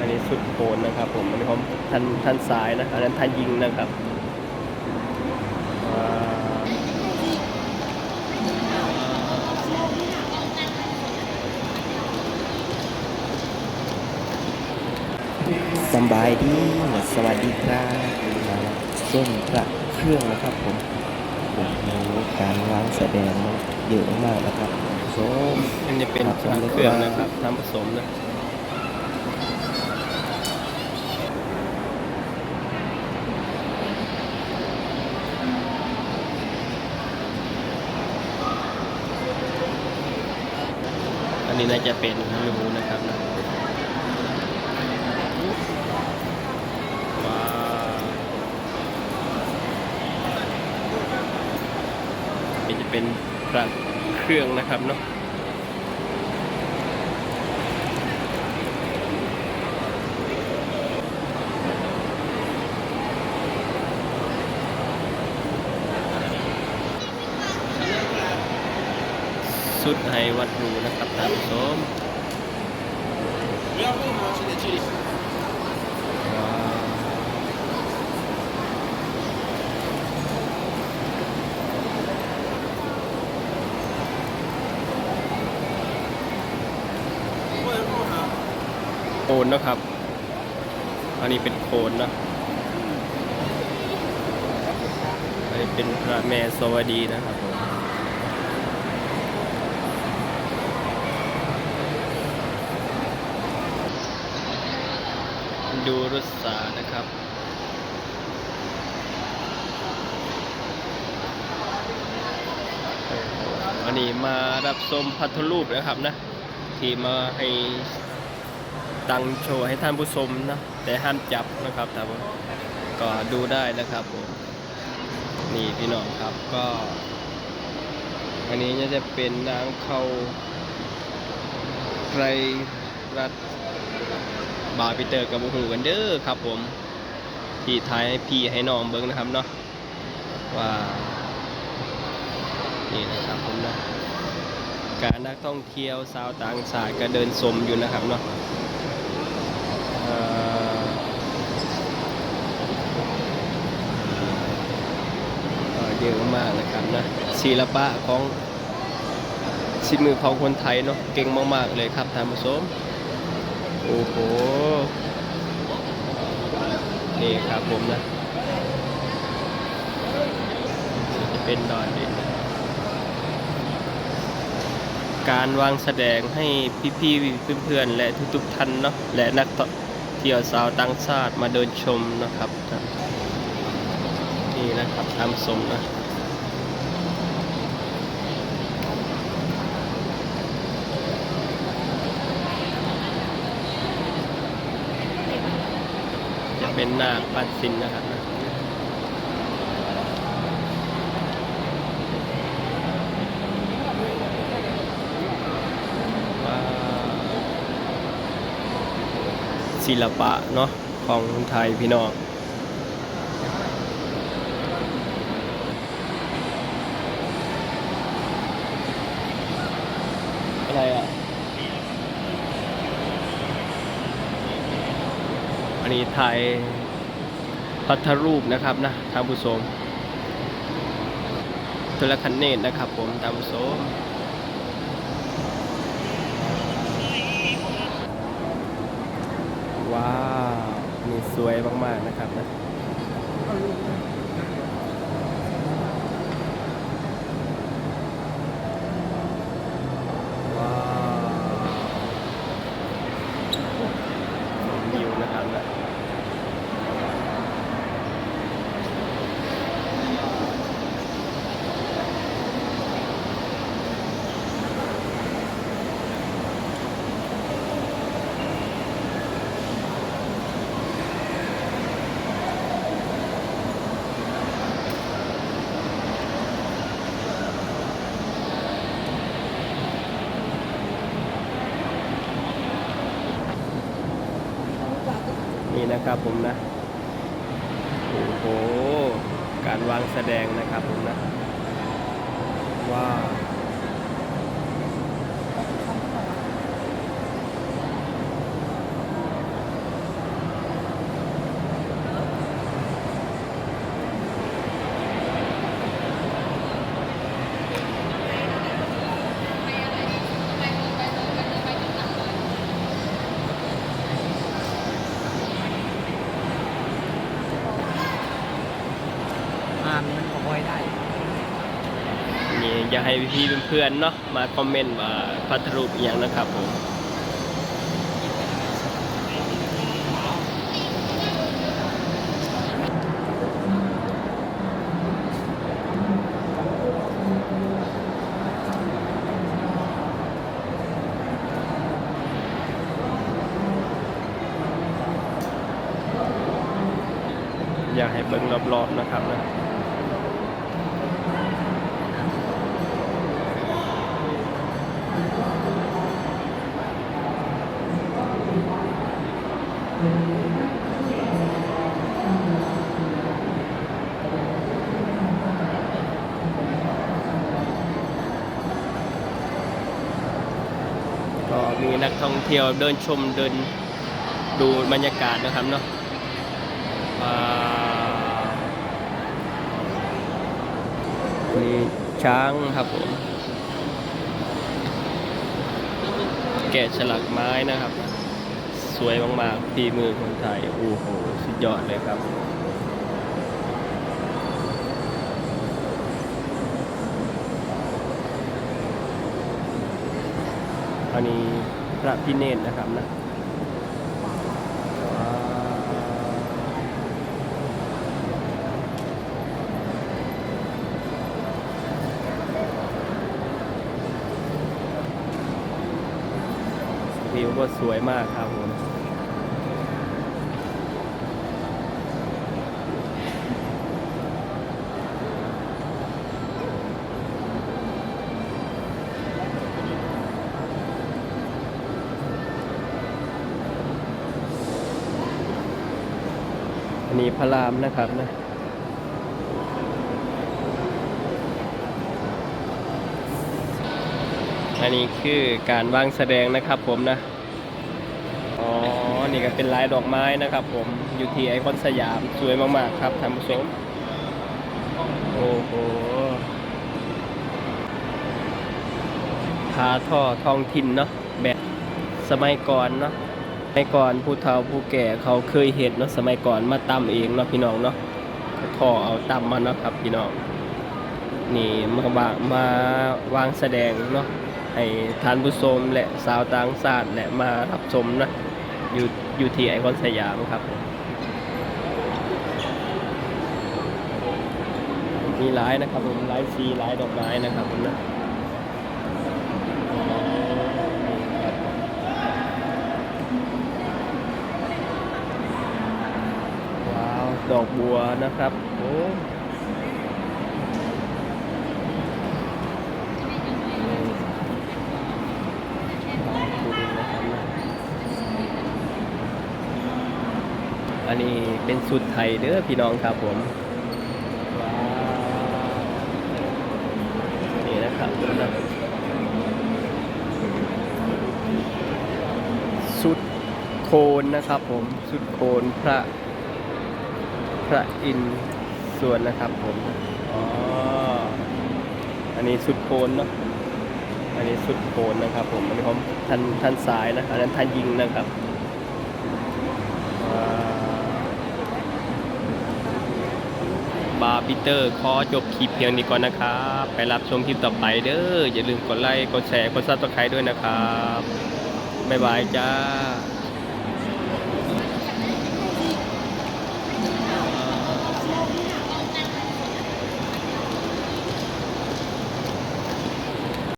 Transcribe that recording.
อันนี้สุดโคนนะครับ ผมอันนี้ผมทันทันซ้ายนะอันนั้นทันยิงนะครับว้าวสำบายดีสวัสดีครับมาแล้วส้มพระเครื่องนะครับผมโอ้โหการวางแสดงมันเยอะมากนะครับส้มอันนี้เป็นครับพระเครื่องนะครับน้ำผสมนะ นี้น่าจะเป็นรูนะครับนะว้าวนี่จะเป็นพระเครื่องนะครับเนาะ สุดไฮวัดรูนะครับท่านผู้ชมโคนนะครับ อันนี้เป็นโคนนะอันนี้เป็นพระแม่สวัสดีนะครับผม ดูรถสานะครับอันนี้มารับชมพัทธรูปนะครับนะ ที่มาให้ตังโชว์ให้ท่านผู้ชมนะ แต่ห้ามจับนะครับแต่ว่าก็ดูได้นะครับผมนี่พี่น้องครับก็อันนี้จะเป็นนางเขาไกรรัต บาร์พีเตอร์กับบุหูกันเด้อครับผมพี่ท้ายพี่ให้น้องเบิ้งนะครับเนาะว่านี่นะครับผมนะการนักท่องเที่ยวชาวต่างชาติก็เดินชมอยู่นะครับเนาะเอ่อก็เยอะมากนะครับนะศิลปะของชิ้นมือของคนไทยเนาะเก่งมากๆเลยครับท่านผู้ชม โอ้โห นี่ครับผมนะจะเป็นดอนเด่นการวางแสดงให้พี่ๆเพื่อนๆและทุกๆท่านเนาะและนักเที่ยวสาวต่างชาติมาเดินชมนะครับ นี่นะครับตามสมนะ เป็นนาคปัดสินนะครับศิลปะเนาะของไทยพี่น้องอะไรอะ นนี้ไทยพัทธรูปนะครับนะท่านผู้ชมทุลคันเนตนะครับ ผมท่านผู้ชมว้าวนี่สวยมาก ๆ นะครับนะ นี่นะครับผมนะ โอ้โห การวางแสดงนะครับผมนะ ว้าว อยากให้พี่เพื่อนๆเนาะมาคอมเมนต์ว่าพัทรูปอย่างนะครับผมอยากให้เบิ่งรอบๆนะครับนะ ก็มีนักท่องเที่ยวเดินชมเดินดูบรรยากาศนะครับเนาะว้าวนี่ช้างครับผม แกะฉลักไม้นะครับ สวยมากๆฝีมือคนไทย โอ้โห สุดยอดเลยครับ อันนี้พระพิเนตรนะครับนะวิวก็สวยมากครับ ผมอันนี้พระรามนะครับนะอันนี้คือการวางแสดงนะครับผมนะ อ๋อ นี่ก็เป็นลายดอกไม้นะครับผม อยู่ที่ไอคอนสยาม สวยมากๆครับท่านผู้ชม โอ้โหพาท่อท้องถิ่นเนาะแบบสมัยก่อนเนาะ สมัยก่อนผู้เฒ่าผู้แก่เขาเคยเห็นเนาะสมัยก่อนมาตำเองเนาะพี่น้องเนาะท่อเอาตำมาเนาะครับพี่น้องนี่มาวางมาวางแสดงเนาะให้ทานผู้ชมและสาวต่างชาติและมารับชมนะอยู่อยู่ที่ไอคอนสยามครับมีหลายนะครับผมหลายสีหลายดอกไม้นะครับผมนะอ๋อนี่ครับ ว้าว ดอกบัวนะครับโอ้นี่ดูดินะครับนะอันนี้เป็นสุดไทยเด้อพี่น้องครับผมนี่นะครับนะสุดโคนนะครับผมสุดโคนพระ พระอินทร์ส่วนนะครับผมอ๋ออันนี้สุดโคนเนาะอันนี้สุดโคนนะครับ ผมอันนี้ผมท่านท่านซ้ายนะอันนั้นท่านยิงนะครับว้าวบาร์บิเตอร์ขอจบคลิปเพียงนี้ก่อนนะครับ ไปรับชมคลิปต่อไปเด้ออย่าลืมกดไลค์กดแชร์กดซับสไครต์ด้วยนะครับ บ๊ายบายจ้า